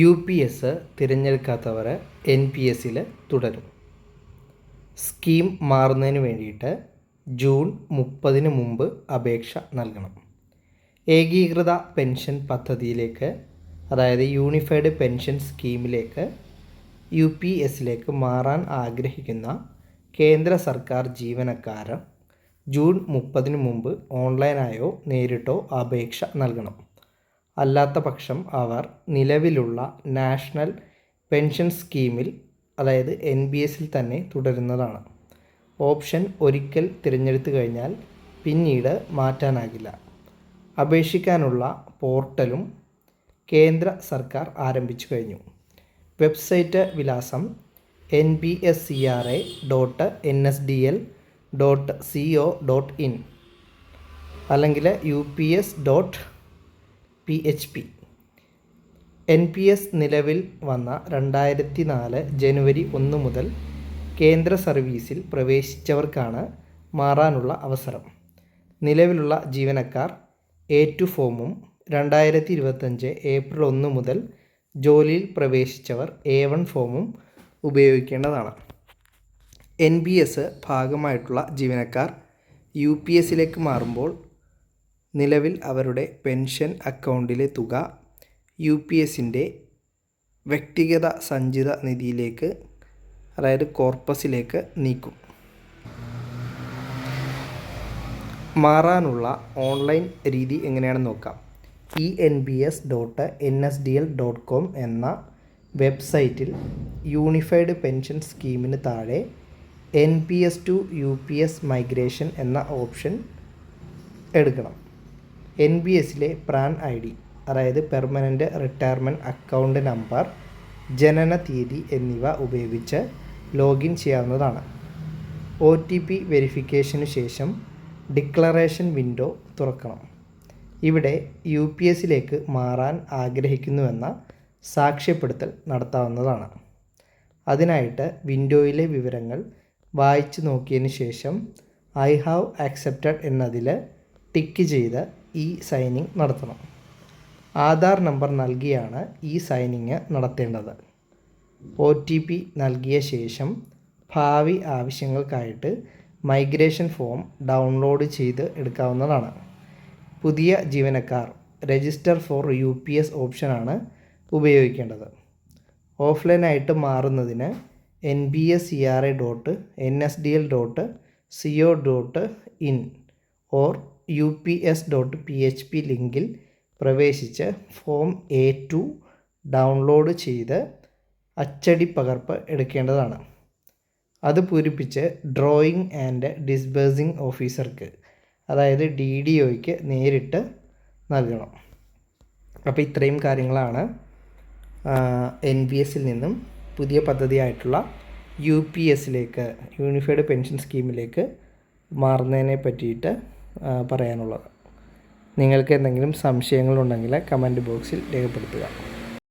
U P S തിരഞ്ഞെടുക്കാത്തവർ N P എസിൽ തുടരും. സ്കീം മാറുന്നതിന് വേണ്ടിയിട്ട് ജൂൺ മുപ്പതിന് മുമ്പ് അപേക്ഷ നൽകണം. ഏകീകൃത പെൻഷൻ പദ്ധതിയിലേക്ക് അതായത് യൂണിഫൈഡ് പെൻഷൻ സ്കീമിലേക്ക് യു പി എസിലേക്ക് മാറാൻ ആഗ്രഹിക്കുന്ന കേന്ദ്ര സർക്കാർ ജീവനക്കാരൻ ജൂൺ മുപ്പതിന് മുമ്പ് ഓൺലൈനായോ നേരിട്ടോ അപേക്ഷ നൽകണം. അല്ലാത്ത പക്ഷം അവർ നിലവിലുള്ള നാഷണൽ പെൻഷൻ സ്കീമിൽ അതായത് എൻ ബി എസിൽ തന്നെ തുടരുന്നതാണ്. ഓപ്ഷൻ ഒരിക്കൽ തിരഞ്ഞെടുത്തു കഴിഞ്ഞാൽ പിന്നീട് മാറ്റാനാകില്ല. അപേക്ഷിക്കാനുള്ള പോർട്ടലും കേന്ദ്ര സർക്കാർ ആരംഭിച്ചു കഴിഞ്ഞു. വെബ്സൈറ്റ് വിലാസം N B S C R A dot N S D L dot C O dot in അല്ലെങ്കിൽ U P S dot P H P. N P S നിലവിൽ വന്ന രണ്ടായിരത്തി നാല് ജനുവരി ഒന്ന് മുതൽ കേന്ദ്ര സർവീസിൽ പ്രവേശിച്ചവർക്കാണ് മാറാനുള്ള അവസരം. നിലവിലുള്ള ജീവനക്കാർ എ ടു ഫോമും രണ്ടായിരത്തി ഇരുപത്തഞ്ച് ഏപ്രിൽ ഒന്ന് മുതൽ ജോലിയിൽ പ്രവേശിച്ചവർ എ വൺ ഫോമും ഉപയോഗിക്കേണ്ടതാണ്. എൻ ബി എസ് ഭാഗമായിട്ടുള്ള ജീവനക്കാർ യു പി എസിലേക്ക് മാറുമ്പോൾ നിലവിൽ അവരുടെ പെൻഷൻ അക്കൗണ്ടിലെ തുക യു പി എസിന്റെ വ്യക്തിഗത സഞ്ചിത നിധിയിലേക്ക് അതായത് കോർപ്പസിലേക്ക് നീക്കും. മാറാനുള്ള ഓൺലൈൻ രീതി എങ്ങനെയാണെന്ന് നോക്കാം. E N B S dot N S D L dot com എന്ന വെബ്സൈറ്റിൽ യൂണിഫൈഡ് പെൻഷൻ സ്കീമിന് താഴെ N P S to U P S migration എന്ന ഓപ്ഷൻ എടുക്കണം. എൻ ബി എസിലെ പ്രാൻ ഐ ഡി അതായത് പെർമനന്റ് റിട്ടയർമെന്റ് അക്കൗണ്ട് നമ്പർ ജനന തീയതി എന്നിവ ഉപയോഗിച്ച് ലോഗിൻ ചെയ്യാവുന്നതാണ്. ഒ ടി പി വെരിഫിക്കേഷന് ശേഷം ഡിക്ലറേഷൻ വിൻഡോ തുറക്കണം. ഇവിടെ യു പി എസിലേക്ക് മാറാൻ ആഗ്രഹിക്കുന്നുവെന്ന സാക്ഷ്യപ്പെടുത്തൽ നടത്താവുന്നതാണ്. അതിനായിട്ട് വിൻഡോയിലെ വിവരങ്ങൾ വായിച്ചു നോക്കിയതിന് ശേഷം ഐ ഹാവ് ആക്സെപ്റ്റഡ് എന്നതിൽ ടിക്ക് ചെയ്ത് ഇ സൈനിങ് നടത്തണം. ആധാർ നമ്പർ നൽകിയാണ് ഈ സൈനിങ് നടത്തേണ്ടത്. ഒ ടി പി നൽകിയ ശേഷം ഭാവി ആവശ്യങ്ങൾക്കായിട്ട് മൈഗ്രേഷൻ ഫോം ഡൗൺലോഡ് ചെയ്ത് എടുക്കാവുന്നതാണ്. പുതിയ ജീവനക്കാർ register for U P S ഓപ്ഷനാണ് ഉപയോഗിക്കേണ്ടത്. ഓഫ്ലൈനായിട്ട് മാറുന്നതിന് N B S C R A dot N S D L dot C O dot in or U P S dot P H P ലിങ്കിൽ പ്രവേശിച്ച് ഫോം എ ടു ഡൗൺലോഡ് ചെയ്ത് അച്ചടി പകർപ്പ് എടുക്കേണ്ടതാണ്. അത് പൂരിപ്പിച്ച് ഡ്രോയിങ് ആൻഡ് ഡിസ്ബേഴ്സിംഗ് ഓഫീസർക്ക് അതായത് ഡി ഡി ഒയ്ക്ക് നേരിട്ട് നൽകണം. അപ്പോൾ ഇത്രയും കാര്യങ്ങളാണ് എൻ ബി എസിൽ നിന്നും പുതിയ പദ്ധതിയായിട്ടുള്ള യു പി എസിലേക്ക് യൂണിഫൈഡ് പെൻഷൻ സ്കീമിലേക്ക് മാറുന്നതിനെ പറ്റിയിട്ട് പറയാനുള്ളത്. നിങ്ങൾക്ക് എന്തെങ്കിലും സംശയങ്ങളുണ്ടെങ്കിൽ കമന്റ് ബോക്സിൽ രേഖപ്പെടുത്തുക.